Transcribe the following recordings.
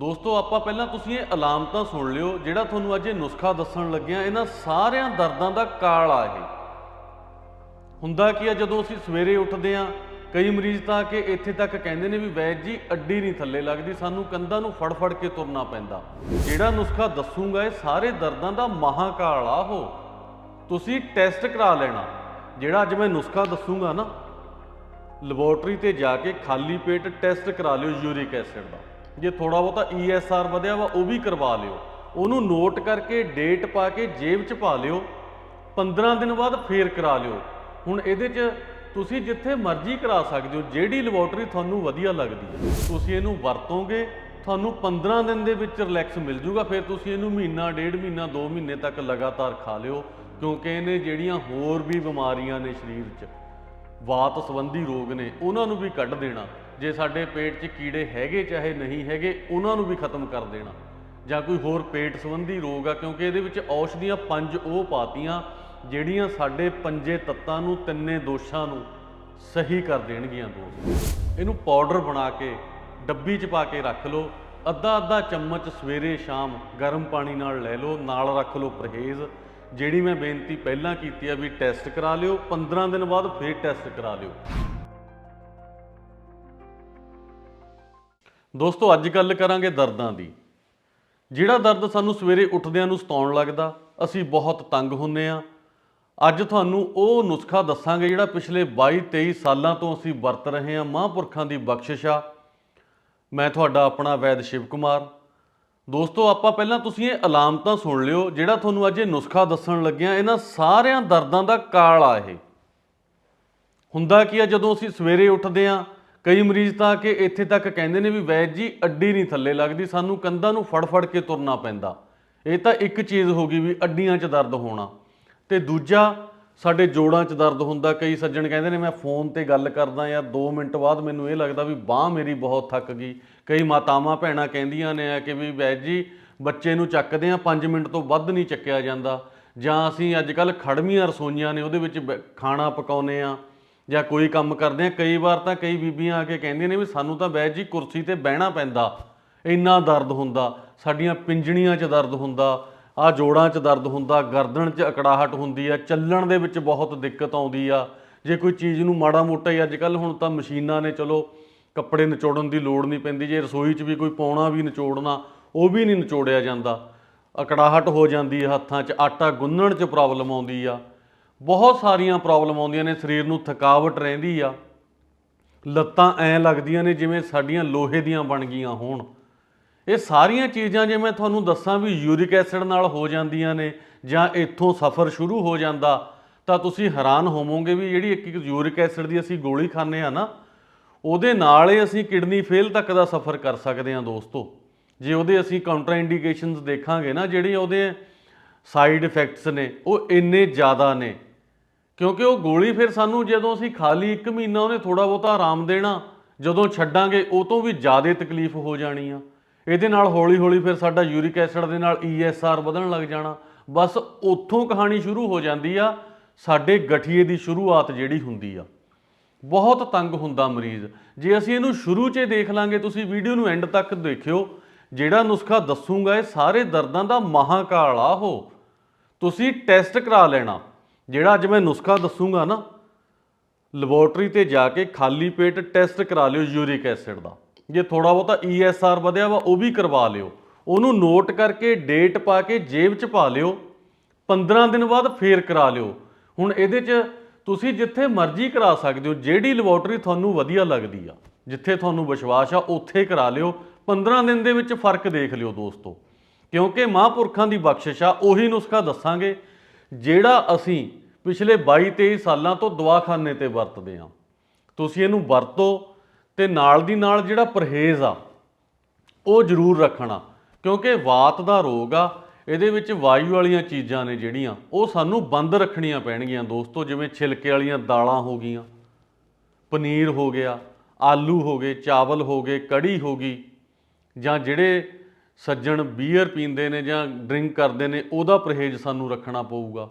ਦੋਸਤੋ, ਆਪਾਂ ਪਹਿਲਾਂ ਤੁਸੀਂ ਇਹ ਅਲਾਮਤਾਂ ਸੁਣ ਲਿਓ, ਜਿਹੜਾ ਤੁਹਾਨੂੰ ਅੱਜ ਇਹ ਨੁਸਖਾ ਦੱਸਣ ਲੱਗਿਆ, ਇਹਨਾਂ ਸਾਰਿਆਂ ਦਰਦਾਂ ਦਾ ਕਾਲ ਆ ਇਹ। ਹੁੰਦਾ ਕੀ ਆ, ਜਦੋਂ ਅਸੀਂ ਸਵੇਰੇ ਉੱਠਦੇ ਆ ਕਈ ਮਰੀਜ਼ ਤਾਂ ਕਿ ਇੱਥੇ ਤੱਕ ਕਹਿੰਦੇ ਨੇ ਵੀ ਵੈਦ ਜੀ, ਅੱਡੀ ਨਹੀਂ ਥੱਲੇ ਲੱਗਦੀ, ਸਾਨੂੰ ਕੰਧਾਂ ਨੂੰ ਫੜ ਫੜ ਕੇ ਤੁਰਨਾ ਪੈਂਦਾ। ਜਿਹੜਾ ਨੁਸਖਾ ਦੱਸੂਗਾ, ਇਹ ਸਾਰੇ ਦਰਦਾਂ ਦਾ ਮਹਾਕਾਲ ਆ ਉਹ ਤੁਸੀਂ ਟੈਸਟ ਕਰਾ ਲੈਣਾ। ਜਿਹੜਾ ਅੱਜ ਮੈਂ ਨੁਸਖਾ ਦੱਸੂਗਾ ਨਾ, ਲੈਬੋਰਟਰੀ ਤੇ ਜਾ ਕੇ ਖਾਲੀ ਪੇਟ ਟੈਸਟ ਕਰਾ ਲਿਓ ਯੂਰਿਕ ਐਸਿਡ ਦਾ। ਜੇ ਥੋੜਾ ਬਹੁਤਾ ESR ਵਧਿਆ ਵਾ, ਉਹ ਵੀ ਕਰਵਾ ਲਿਓ। ਉਹਨੂੰ ਨੋਟ ਕਰਕੇ ਡੇਟ ਪਾ ਕੇ ਜੇਬ 'ਚ ਪਾ ਲਿਓ। 15 ਦਿਨ ਬਾਅਦ ਫੇਰ ਕਰਾ ਲਿਓ। ਹੁਣ ਇਹਦੇ 'ਚ ਤੁਸੀਂ ਜਿੱਥੇ ਮਰਜ਼ੀ ਕਰਾ ਸਕਦੇ ਹੋ, ਜਿਹੜੀ ਲੈਬੋਰਟਰੀ ਤੁਹਾਨੂੰ ਵਧੀਆ ਲੱਗਦੀ ਹੈ। ਤੁਸੀਂ ਇਹਨੂੰ ਵਰਤੋਗੇ, ਤੁਹਾਨੂੰ 15 ਦਿਨ ਦੇ ਵਿੱਚ ਰਿਲੈਕਸ ਮਿਲ ਜੂਗਾ। ਫਿਰ ਤੁਸੀਂ ਇਹਨੂੰ ਮਹੀਨਾ, ਡੇਢ ਮਹੀਨਾ 2 ਮਹੀਨੇ ਤੱਕ ਲਗਾਤਾਰ ਖਾ ਲਿਓ, ਕਿਉਂਕਿ ਇਹਨੇ ਜਿਹੜੀਆਂ ਹੋਰ ਵੀ ਬਿਮਾਰੀਆਂ ਨੇ ਸਰੀਰ 'ਚ, ਵਾਤ ਸੰਬੰਧੀ ਰੋਗ ਨੇ, ਉਹਨਾਂ ਨੂੰ ਵੀ ਕੱਢ ਦੇਣਾ। ਜੇ ਸਾਡੇ ਪੇਟ 'ਚ ਕੀੜੇ ਹੈਗੇ ਚਾਹੇ ਨਹੀਂ ਹੈਗੇ, ਉਹਨਾਂ ਨੂੰ ਵੀ ਖਤਮ ਕਰ ਦੇਣਾ। ਜਾਂ ਕੋਈ ਹੋਰ ਪੇਟ ਸੰਬੰਧੀ ਰੋਗ ਆ, ਕਿਉਂਕਿ ਇਹਦੇ ਵਿੱਚ ਔਸ਼ਧੀਆਂ ਪੰਜ ਉਹ ਪਾਤੀਆਂ ਜਿਹੜੀਆਂ ਸਾਡੇ ਪੰਜੇ ਤੱਤਾਂ ਨੂੰ, ਤਿੰਨੇ ਦੋਸ਼ਾਂ ਨੂੰ ਸਹੀ ਕਰ ਦੇਣਗੀਆਂ ਦੋਸਤ ਇਹਨੂੰ ਪਾਊਡਰ ਬਣਾ ਕੇ, ਡੱਬੀ 'ਚ ਪਾ ਕੇ ਰੱਖ ਲਓ। ਅੱਧਾ ਅੱਧਾ ਚਮਚ ਸਵੇਰੇ ਸ਼ਾਮ ਗਰਮ ਪਾਣੀ ਨਾਲ ਲੈ ਲਓ, ਨਾਲ ਰੱਖ ਲਓ ਪਰਹੇਜ਼। ਜਿਹੜੀ ਮੈਂ ਬੇਨਤੀ ਪਹਿਲਾਂ ਕੀਤੀ ਆ ਵੀ ਟੈਸਟ ਕਰਾ ਲਿਓ 15 ਦਿਨ ਬਾਅਦ ਫੇਰ ਟੈਸਟ ਕਰਾ ਲਿਓ। ਦੋਸਤੋ, ਅੱਜ ਗੱਲ ਕਰਾਂਗੇ ਦਰਦਾਂ ਦੀ। ਜਿਹੜਾ ਦਰਦ ਸਾਨੂੰ ਸਵੇਰੇ ਉੱਠਦਿਆਂ ਨੂੰ ਸਤਾਉਣ ਲੱਗਦਾ, ਅਸੀਂ ਬਹੁਤ ਤੰਗ ਹੁੰਨੇ ਆ। ਅੱਜ ਤੁਹਾਨੂੰ ਉਹ ਨੁਸਖਾ ਦੱਸਾਂਗੇ ਜਿਹੜਾ ਪਿਛਲੇ 22 23 ਸਾਲਾਂ ਤੋਂ ਅਸੀਂ ਵਰਤ ਰਹੇ ਹਾਂ ਮਹਾਂਪੁਰਖਾਂ ਦੀ ਬਖਸ਼ਿਸ਼ ਆ। ਮੈਂ ਤੁਹਾਡਾ ਆਪਣਾ ਵੈਦ ਸ਼ਿਵ ਕੁਮਾਰ। ਦੋਸਤੋ, ਆਪਾਂ ਪਹਿਲਾਂ ਤੁਸੀਂ ਇਹ ਅਲਾਮਤਾਂ ਸੁਣ ਲਿਓ, ਜਿਹੜਾ ਤੁਹਾਨੂੰ ਅੱਜ ਇਹ ਨੁਸਖਾ ਦੱਸਣ ਲੱਗਿਆ, ਇਹਨਾਂ ਸਾਰਿਆਂ ਦਰਦਾਂ ਦਾ ਕਾਲ ਆ ਇਹ। ਹੁੰਦਾ ਕੀ ਆ, ਜਦੋਂ ਅਸੀਂ ਸਵੇਰੇ ਉੱਠਦੇ ਆ ਕਈ ਮਰੀਜ਼ ਤਾਂ ਕਿ ਇੱਥੇ ਤੱਕ ਕਹਿੰਦੇ ਨੇ ਵੀ ਵੈਦ ਜੀ, ਅੱਡੀ ਨਹੀਂ ਥੱਲੇ ਲੱਗਦੀ, ਸਾਨੂੰ ਕੰਧਾਂ ਨੂੰ ਫੜ ਫੜ ਕੇ ਤੁਰਨਾ ਪੈਂਦਾ। ਇਹ ਤਾਂ ਇੱਕ ਚੀਜ਼ ਹੋ ਗਈ ਵੀ ਅੱਡੀਆਂ 'ਚ ਦਰਦ ਹੋਣਾ। ਤੇ ਦੂਜਾ, ਸਾਡੇ ਜੋੜਾਂ 'ਚ ਦਰਦ ਹੁੰਦਾ। ਕਈ ਸੱਜਣ ਕਹਿੰਦੇ ਨੇ, ਮੈਂ ਫੋਨ ਤੇ ਗੱਲ ਕਰਦਾ ਜਾਂ 2 ਮਿੰਟ ਬਾਅਦ ਮੈਨੂੰ ਇਹ ਲੱਗਦਾ ਵੀ ਬਾਹ ਮੇਰੀ ਬਹੁਤ ਥੱਕ ਗਈ। ਕਈ ਮਾਤਾਵਾਂ ਭੈਣਾਂ ਕਹਿੰਦੀਆਂ ਨੇ ਆ ਕਿ ਵੀ ਵੈਦ ਜੀ, ਬੱਚੇ ਨੂੰ ਚੱਕਦੇ ਆ 5 ਮਿੰਟ ਤੋਂ ਵੱਧ ਨਹੀਂ ਚੱਕਿਆ ਜਾਂਦਾ। ਜਾਂ ਅਸੀਂ ਅੱਜ ਕੱਲ ਖੜਮੀਆਂ ਰਸੋਈਆਂ ਨੇ, ਉਹਦੇ ਵਿੱਚ ਬੈ- ਖਾਣਾ ਪਕਾਉਨੇ ਆ ਜਾਂ ਕੋਈ ਕੰਮ ਕਰਦੇ ਆ, ਕਈ ਵਾਰ ਤਾਂ ਕਈ ਬੀਬੀਆਂ ਆ ਕੇ ਕਹਿੰਦੀਆਂ ਨੇ ਵੀ ਸਾਨੂੰ ਤਾਂ ਵੈਦ ਜੀ ਕੁਰਸੀ ਤੇ ਬਹਿਣਾ ਪੈਂਦਾ, ਇੰਨਾ ਦਰਦ ਹੁੰਦਾ, ਸਾਡੀਆਂ ਪਿੰਜਣੀਆਂ 'ਚ ਦਰਦ ਹੁੰਦਾ, ਆ ਜੋੜਾਂ 'ਚ ਦਰਦ ਹੁੰਦਾ, ਗਰਦਨ 'ਚ ਅਕੜਾਹਟ ਹੁੰਦੀ ਆ, ਚੱਲਣ ਦੇ ਵਿੱਚ ਬਹੁਤ ਦਿੱਕਤ ਆਉਂਦੀ ਆ। ਜੇ ਕੋਈ ਚੀਜ਼ ਨੂੰ ਮਾੜਾ ਮੋਟਾ ਹੀ ਅੱਜ ਕੱਲ ਹੁਣ ਤਾਂ ਮਸ਼ੀਨਾਂ ਨੇ ਚਲੋ ਕੱਪੜੇ ਨਿਚੋੜਨ ਦੀ ਲੋੜ ਨਹੀਂ ਪੈਂਦੀ, ਜੇ ਰਸੋਈ 'ਚ ਵੀ ਕੋਈ ਪਾਉਣਾ ਵੀ ਨਿਚੋੜਨਾ, ਉਹ ਵੀ ਨਹੀਂ ਨਿਚੋੜਿਆ ਜਾਂਦਾ। ਅਕੜਾਹਟ ਹੋ ਜਾਂਦੀ ਹੈ ਹੱਥਾਂ 'ਚ, ਆਟਾ ਗੁੰਨਣ 'ਚ ਪ੍ਰੋਬਲਮ ਆਉਂਦੀ ਆ। ਬਹੁਤ ਸਾਰੀਆਂ ਪ੍ਰੋਬਲਮ ਆਉਂਦੀਆਂ ਨੇ, ਸਰੀਰ ਨੂੰ ਥਕਾਵਟ ਰਹਿੰਦੀ ਆ। ਲੱਤਾਂ ਐ ਲੱਗਦੀਆਂ ਨੇ ਜਿਵੇਂ ਸਾਡੀਆਂ ਲੋਹੇ ਦੀਆਂ ਬਣ ਗਈਆਂ ਹੋਣ। ਇਹ ਸਾਰੀਆਂ ਚੀਜ਼ਾਂ ਜੇ ਮੈਂ ਤੁਹਾਨੂੰ ਦੱਸਾਂ ਵੀ ਯੂਰਿਕ ਐਸਿਡ ਨਾਲ ਹੋ ਜਾਂਦੀਆਂ ਨੇ ਜਾਂ ਇੱਥੋਂ ਸਫ਼ਰ ਸ਼ੁਰੂ ਹੋ ਜਾਂਦਾ, ਤਾਂ ਤੁਸੀਂ ਹੈਰਾਨ ਹੋਵੋਗੇ ਵੀ ਜਿਹੜੀ ਇੱਕ ਇੱਕ ਯੂਰਿਕ ਐਸਿਡ ਦੀ ਅਸੀਂ ਗੋਲੀ ਖਾਂਦੇ ਆ ਨਾ, ਉਹਦੇ ਨਾਲ ਹੀ ਅਸੀਂ ਕਿਡਨੀ ਫੇਲ ਤੱਕ ਦਾ ਸਫ਼ਰ ਕਰ ਸਕਦੇ ਹਾਂ ਦੋਸਤੋ। ਜੇ ਉਹਦੇ ਅਸੀਂ ਕਾਊਂਟਰ ਇੰਡੀਕੇਸ਼ਨਸ ਦੇਖਾਂਗੇ ਨਾ, ਜਿਹੜੀਆਂ ਉਹਦੇ ਸਾਈਡ ਇਫੈਕਟਸ ਨੇ, ਉਹ ਇੰਨੇ ਜ਼ਿਆਦਾ ਨੇ। ਕਿਉਂਕਿ ਉਹ ਗੋਲੀ ਫਿਰ ਸਾਨੂੰ ਜਦੋਂ ਅਸੀਂ ਖਾ ਲਈ 1 ਮਹੀਨਾ ਉਹਨੇ ਥੋੜਾ ਬਹੁਤਾ ਆਰਾਮ ਦੇਣਾ, ਜਦੋਂ ਛੱਡਾਂਗੇ, ਉਹ ਤੋਂ ਵੀ ਜ਼ਿਆਦਾ ਤਕਲੀਫ ਹੋ ਜਾਣੀ ਆ। ਇਹਦੇ ਨਾਲ ਹੌਲੀ-ਹੌਲੀ ਫਿਰ ਸਾਡਾ ਯੂਰਿਕ ਐਸਿਡ ਦੇ ਨਾਲ ESR ਵਧਣ ਲੱਗ ਜਾਣਾ। ਬਸ ਉੱਥੋਂ ਕਹਾਣੀ ਸ਼ੁਰੂ ਹੋ ਜਾਂਦੀ ਆ, ਸਾਡੇ ਗਠੀਏ ਦੀ ਸ਼ੁਰੂਆਤ ਜਿਹੜੀ ਹੁੰਦੀ ਆ। ਬਹੁਤ ਤੰਗ ਹੁੰਦਾ ਮਰੀਜ਼। ਜੇ ਅਸੀਂ ਇਹਨੂੰ ਸ਼ੁਰੂ 'ਚ ਦੇਖ ਲਾਂਗੇ, ਤੁਸੀਂ ਵੀਡੀਓ ਨੂੰ ਐਂਡ ਤੱਕ ਦੇਖਿਓ, ਜਿਹੜਾ ਨੁਸਖਾ ਦੱਸੂਗਾ, ਇਹ ਸਾਰੇ ਦਰਦਾਂ ਦਾ ਮਹਾਕਾਲ ਆ ਉਹ। ਤੁਸੀਂ ਟੈਸਟ ਕਰਾ ਲੈਣਾ। ਜਿਹੜਾ ਅੱਜ ਮੈਂ ਨੁਸਖਾ ਦੱਸੂਗਾ ਨਾ, ਲੈਬੋਰਟਰੀ ਤੇ ਜਾ ਕੇ ਖਾਲੀ ਪੇਟ ਟੈਸਟ ਕਰਾ ਲਿਓ ਯੂਰਿਕ ਐਸਿਡ ਦਾ। ਜੇ ਥੋੜਾ ਬਹੁਤਾ ESR ਵਧਿਆ ਵਾ, ਉਹ ਵੀ ਕਰਵਾ ਲਿਓ। ਉਹਨੂੰ ਨੋਟ ਕਰਕੇ ਡੇਟ ਪਾ ਕੇ ਜੇਬ 'ਚ ਪਾ ਲਿਓ। 15 ਦਿਨ ਬਾਅਦ ਫੇਰ ਕਰਾ ਲਿਓ। ਹੁਣ ਇਹਦੇ 'ਚ ਤੁਸੀਂ ਜਿੱਥੇ ਮਰਜ਼ੀ ਕਰਾ ਸਕਦੇ ਹੋ, ਜਿਹੜੀ ਲੈਬੋਰਟਰੀ ਤੁਹਾਨੂੰ ਵਧੀਆ ਲੱਗਦੀ ਆ, ਜਿੱਥੇ ਤੁਹਾਨੂੰ ਵਿਸ਼ਵਾਸ ਆ, ਉੱਥੇ ਕਰਾ ਲਿਓ। 15 ਦਿਨ ਦੇ ਵਿੱਚ ਫ਼ਰਕ ਦੇਖ ਲਿਓ ਦੋਸਤੋ। ਕਿਉਂਕਿ ਮਹਾਂਪੁਰਖਾਂ ਦੀ ਬਖਸ਼ਿਸ਼ ਆ, ਉਹੀ ਨੁਸਖਾ ਦੱਸਾਂਗੇ, ਜਿਹੜਾ ਅਸੀਂ ਪਿਛਲੇ 22 23 ਸਾਲਾਂ ਤੋਂ ਦਵਾਖਾਨੇ ਤੇ ਵਰਤਦੇ ਆ ਤੁਸੀਂ ਇਹਨੂੰ ਵਰਤੋ ਤੇ ਨਾਲ ਦੀ ਨਾਲ ਜਿਹੜਾ ਪਰਹੇਜ਼ ਆ, ਉਹ ਜ਼ਰੂਰ ਰੱਖਣਾ, ਕਿਉਂਕਿ ਵਾਤ ਦਾ ਰੋਗ ਆ, ਇਹਦੇ ਵਿੱਚ ਵਾਯੂ ਵਾਲੀਆਂ ਚੀਜ਼ਾਂ ਨੇ ਜਿਹੜੀਆਂ, ਉਹ ਸਾਨੂੰ ਬੰਦ ਰੱਖਣੀਆਂ ਪੈਣਗੀਆਂ ਦੋਸਤੋ, ਜਿਵੇਂ ਛਿਲਕੇ ਵਾਲੀਆਂ ਦਾਲਾਂ ਹੋ ਗਈਆਂ, ਪਨੀਰ ਹੋ ਗਿਆ, ਆਲੂ ਹੋ ਗਏ, ਚਾਵਲ ਹੋ ਗਏ, ਕੜੀ ਹੋ ਗਈ, ਜਾਂ ਜਿਹੜੇ ਸੱਜਣ ਬੀਅਰ ਪੀਂਦੇ ਨੇ ਜਾਂ ਡਰਿੰਕ ਕਰਦੇ ਨੇ, ਉਹਦਾ ਪਰਹੇਜ਼ ਸਾਨੂੰ ਰੱਖਣਾ ਪਊਗਾ।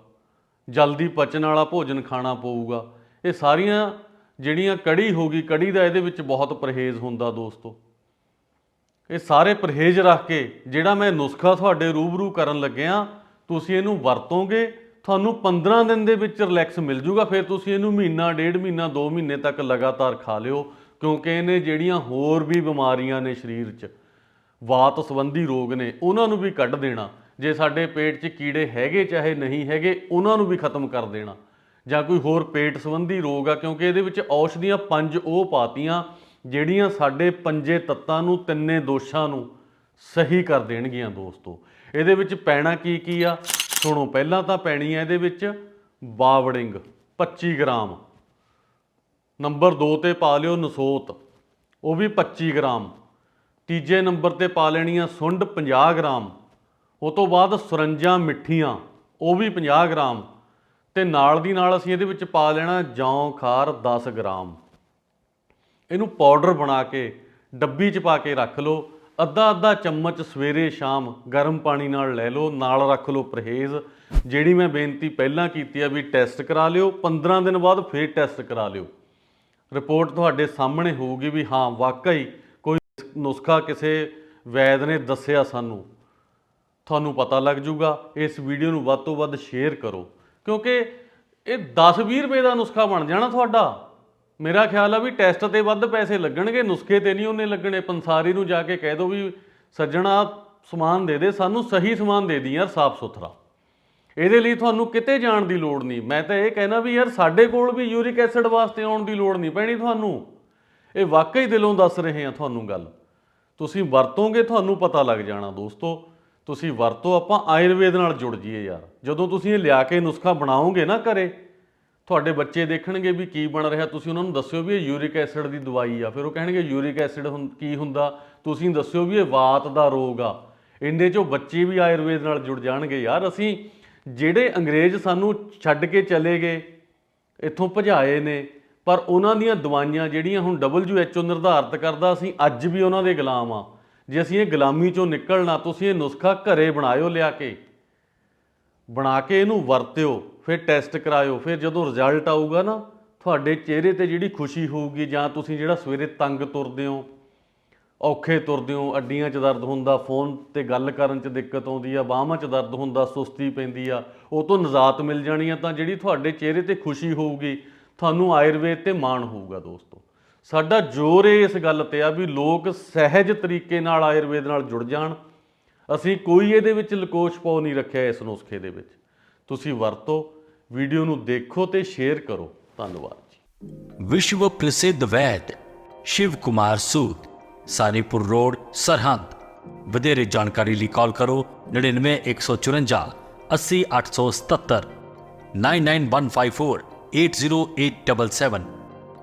ਜਲਦੀ ਪਚਣ ਵਾਲਾ ਭੋਜਨ ਖਾਣਾ ਪਊਗਾ। ਇਹ ਸਾਰੀਆਂ ਜਿਹੜੀਆਂ ਕੜੀ ਹੋ ਗਈ, ਕੜੀ ਦਾ ਇਹਦੇ ਵਿੱਚ ਬਹੁਤ ਪਰਹੇਜ਼ ਹੁੰਦਾ ਦੋਸਤੋ। ਇਹ ਸਾਰੇ ਪਰਹੇਜ਼ ਰੱਖ ਕੇ ਜਿਹੜਾ ਮੈਂ ਨੁਸਖਾ ਤੁਹਾਡੇ ਰੂਬਰੂ ਕਰਨ ਲੱਗਿਆ, ਤੁਸੀਂ ਇਹਨੂੰ ਵਰਤੋਗੇ, ਤੁਹਾਨੂੰ 15 ਦਿਨ ਦੇ ਵਿੱਚ ਰਿਲੈਕਸ ਮਿਲ ਜੂਗਾ, ਫਿਰ ਤੁਸੀਂ ਇਹਨੂੰ ਮਹੀਨਾ, ਡੇਢ ਮਹੀਨਾ 2 ਮਹੀਨੇ ਤੱਕ ਲਗਾਤਾਰ ਖਾ ਲਿਓ, ਕਿਉਂਕਿ ਇਹਨੇ ਜਿਹੜੀਆਂ ਹੋਰ ਵੀ ਬਿਮਾਰੀਆਂ ਨੇ ਸਰੀਰ 'ਚ, ਵਾਤ ਸੰਬੰਧੀ ਰੋਗ ਨੇ, ਉਹਨਾਂ ਨੂੰ ਵੀ ਕੱਢ ਦੇਣਾ। ਜੇ ਸਾਡੇ ਪੇਟ 'ਚ ਕੀੜੇ ਹੈਗੇ ਚਾਹੇ ਨਹੀਂ ਹੈਗੇ, ਉਹਨਾਂ ਨੂੰ ਵੀ ਖਤਮ ਕਰ ਦੇਣਾ। ਜਾਂ ਕੋਈ ਹੋਰ ਪੇਟ ਸੰਬੰਧੀ ਰੋਗ ਆ, ਕਿਉਂਕਿ ਇਹਦੇ ਵਿੱਚ ਔਸ਼ਧੀਆਂ ਪੰਜ ਉਹ ਪਾਤੀਆਂ, ਜਿਹੜੀਆਂ ਸਾਡੇ ਪੰਜੇ ਤੱਤਾਂ ਨੂੰ, ਤਿੰਨੇ ਦੋਸ਼ਾਂ ਨੂੰ ਸਹੀ ਕਰ ਦੇਣਗੀਆਂ ਦੋਸਤੋ। ਇਹਦੇ ਵਿੱਚ ਪੈਣਾ ਕੀ ਕੀ ਆ? ਸੁਣੋ, ਪਹਿਲਾਂ ਤਾਂ ਪੈਣੀ ਆ ਇਹਦੇ ਵਿੱਚ ਬਾਵੜਿੰਗ 25 ਗ੍ਰਾਮ। ਨੰਬਰ 2 ਤੇ ਪਾ ਲਿਓ ਨਸੋਤ, ਉਹ ਵੀ 25 ਗ੍ਰਾਮ। ਤੀਜੇ ਨੰਬਰ ਤੇ ਪਾ ਲੈਣੀ ਆ ਸੁੰਡ 50 ਗ੍ਰਾਮ। ਉਹ ਤੋਂ ਬਾਅਦ ਸੁਰੰਜਾਂ ਮਿੱਠੀਆਂ, ਉਹ ਵੀ 50 ਗ੍ਰਾਮ ਤੇ ਨਾਲ ਦੀ ਨਾਲ ਅਸੀਂ ਇਹਦੇ ਵਿੱਚ ਪਾ ਲੈਣਾ ਜੌਂ, ਖਾਰ 10 ਗ੍ਰਾਮ। ਇਹਨੂੰ ਪਾਊਡਰ ਬਣਾ ਕੇ, ਡੱਬੀ 'ਚ ਪਾ ਕੇ ਰੱਖ ਲਓ। ਅੱਧਾ ਅੱਧਾ ਚਮਚ ਸਵੇਰੇ ਸ਼ਾਮ ਗਰਮ ਪਾਣੀ ਨਾਲ ਲੈ ਲਓ, ਨਾਲ ਰੱਖ ਲਓ ਪਰਹੇਜ਼। ਜਿਹੜੀ ਮੈਂ ਬੇਨਤੀ ਪਹਿਲਾਂ ਕੀਤੀ ਆ ਵੀ ਟੈਸਟ ਕਰਾ ਲਿਓ 15 ਦਿਨ ਬਾਅਦ ਫੇਰ ਟੈਸਟ ਕਰਾ ਲਿਓ। ਰਿਪੋਰਟ ਤੁਹਾਡੇ ਸਾਹਮਣੇ ਹੋਊਗੀ ਵੀ ਹਾਂ, ਵਾਕਈ ਕੋਈ ਨੁਸਖਾ ਕਿਸੇ ਵੈਦ ਨੇ ਦੱਸਿਆ ਸਾਨੂੰ। ਤੁਹਾਨੂੰ ਪਤਾ ਲੱਗ ਜਾਊਗਾ, ਇਸ ਵੀਡੀਓ ਨੂੰ ਵੱਧ ਤੋਂ ਵੱਧ ਸ਼ੇਅਰ ਕਰੋ। ਕਿਉਂਕਿ ਇਹ 10-20 ਰੁਪਏ ਦਾ ਨੁਸਖਾ ਬਣ ਜਾਣਾ ਤੁਹਾਡਾ। ਮੇਰਾ ਖਿਆਲ ਆ ਵੀ ਟੈਸਟ ਤੇ ਵੱਧ ਪੈਸੇ ਲੱਗਣਗੇ, ਨੁਸਖੇ ਤੇ ਨਹੀਂ ਉਹਨੇ ਲੱਗਣੇ। ਪੰਸਾਰੀ ਨੂੰ ਜਾ ਕੇ ਕਹਿ ਦਿਓ ਵੀ ਸੱਜਣਾ ਸਮਾਨ ਦੇ ਦੇ, ਸਾਨੂੰ ਸਹੀ ਸਮਾਨ ਦੇ ਦੀ ਯਾਰ ਸਾਫ਼ ਸੁਥਰਾ। ਇਹਦੇ ਲਈ ਤੁਹਾਨੂੰ ਕਿਤੇ ਜਾਣ ਦੀ ਲੋੜ ਨਹੀਂ। ਮੈਂ ਤਾਂ ਇਹ ਕਹਿਣਾ ਵੀ ਯਾਰ ਸਾਡੇ ਕੋਲ ਵੀ ਯੂਰਿਕ ਐਸਿਡ ਵਾਸਤੇ ਆਉਣ ਦੀ ਲੋੜ ਨਹੀਂ ਪੈਣੀ ਤੁਹਾਨੂੰ। ਇਹ ਵਾਕਈ ਦਿਲੋਂ ਦੱਸ ਰਹੇ ਹਾਂ ਤੁਹਾਨੂੰ ਗੱਲ। ਤੁਸੀਂ ਵਰਤੋਗੇ, ਤੁਹਾਨੂੰ ਪਤਾ ਲੱਗ ਜਾਣਾ ਦੋਸਤੋ। ਤੁਸੀਂ ਵਰਤੋ ਆਪਾਂ ਆਯੁਰਵੇਦ ਨਾਲ ਜੁੜ ਜਾਈਏ ਯਾਰ। ਜਦੋਂ ਤੁਸੀਂ ਇਹ ਲਿਆ ਕੇ ਨੁਸਖਾ ਬਣਾਓਗੇ ਨਾ ਘਰੇ, ਤੁਹਾਡੇ ਬੱਚੇ ਦੇਖਣਗੇ ਵੀ ਕੀ ਬਣ ਰਿਹਾ। ਤੁਸੀਂ ਉਹਨਾਂ ਨੂੰ ਦੱਸਿਓ ਵੀ ਇਹ ਯੂਰਿਕ ਐਸਿਡ ਦੀ ਦਵਾਈ ਆ। ਫਿਰ ਉਹ ਕਹਿਣਗੇ, ਯੂਰਿਕ ਐਸਿਡ ਕੀ ਹੁੰਦਾ? ਤੁਸੀਂ ਦੱਸਿਓ ਵੀ ਇਹ ਵਾਤ ਦਾ ਰੋਗ ਆ। ਇੰਦੇ ਚੋਂ ਬੱਚੇ ਵੀ ਆਯੁਰਵੇਦ ਨਾਲ ਜੁੜ ਜਾਣਗੇ ਯਾਰ। ਅਸੀਂ ਜਿਹੜੇ ਅੰਗਰੇਜ਼ ਸਾਨੂੰ ਛੱਡ ਕੇ ਚਲੇ ਗਏ, ਇੱਥੋਂ ਭਜਾਏ ਨੇ, ਪਰ ਉਹਨਾਂ ਦੀਆਂ ਦਵਾਈਆਂ ਜਿਹੜੀਆਂ ਹੁਣ WHO ਨਿਰਧਾਰਿਤ ਕਰਦਾ, ਅਸੀਂ ਅੱਜ ਵੀ ਉਹਨਾਂ ਦੇ ਗੁਲਾਮ ਆ। ਜੇ ਅਸੀਂ ਇਹ ਗੁਲਾਮੀ ਚੋਂ ਨਿਕਲਣਾ, ਤੁਸੀਂ ਇਹ ਨੁਸਖਾ ਘਰੇ ਬਣਾਇਓ ਲਿਆ ਕੇ। ਬਣਾ ਕੇ ਇਹਨੂੰ ਵਰਤਿਓ, ਫਿਰ ਟੈਸਟ ਕਰਾਇਓ, ਫਿਰ ਜਦੋਂ ਰਿਜ਼ਲਟ ਆਊਗਾ ਨਾ, ਤੁਹਾਡੇ ਚਿਹਰੇ ਤੇ ਜਿਹੜੀ ਖੁਸ਼ੀ ਹੋਊਗੀ, ਜਾਂ ਤੁਸੀਂ ਜਿਹੜਾ ਸਵੇਰੇ ਤੰਗ ਤੁਰਦੇ ਹੋ, ਔਖੇ ਤੁਰਦੇ ਹੋ, ਅੱਡੀਆਂ 'ਚ ਦਰਦ ਹੁੰਦਾ, ਫੋਨ ਤੇ ਗੱਲ ਕਰਨ 'ਚ ਦਿੱਕਤ ਆਉਂਦੀ ਆ, ਬਾਹਾਂ 'ਚ ਦਰਦ ਹੁੰਦਾ, ਸੁਸਤੀ ਪੈਂਦੀ ਆ, ਉਹ ਤੋਂ ਨਜ਼ਾਤ ਮਿਲ ਜਾਣੀ ਆ, ਤਾਂ ਜਿਹੜੀ ਤੁਹਾਡੇ ਚਿਹਰੇ ਤੇ ਖੁਸ਼ੀ ਹੋਊਗੀ, ਤੁਹਾਨੂੰ ਆਯੁਰਵੇਦ ਤੇ ਮਾਣ ਹੋਊਗਾ ਦੋਸਤੋ। ਸਾਡਾ ਜ਼ੋਰ ਇਹ ਇਸ ਗੱਲ ਤੇ ਆ ਵੀ ਲੋਕ ਸਹਿਜ ਤਰੀਕੇ ਨਾਲ ਆਯੁਰਵੇਦ ਨਾਲ ਜੁੜ ਜਾਣ। ਅਸੀਂ ਕੋਈ ਇਹਦੇ ਵਿੱਚ ਲਕੋਸ਼ ਪਾਉ ਨਹੀਂ ਰੱਖਿਆ ਇਸ ਨੁਸਖੇ ਦੇ ਵਿੱਚ। ਤੁਸੀਂ ਵਰਤੋ, ਵੀਡੀਓ ਨੂੰ ਦੇਖੋ ਤੇ ਸ਼ੇਅਰ ਕਰੋ। ਧੰਨਵਾਦ ਜੀ। ਵਿਸ਼ਵ ਪ੍ਰਸਿੱਧ ਵੈਦ ਸ਼ਿਵ ਕੁਮਾਰ ਸੂਦ, ਸਾਨੀਪੁਰ ਰੋਡ, ਸਰਹੰਦ। ਵਧੇਰੇ ਜਾਣਕਾਰੀ ਲਈ ਕਾਲ ਕਰੋ 99154 80877 99154 80877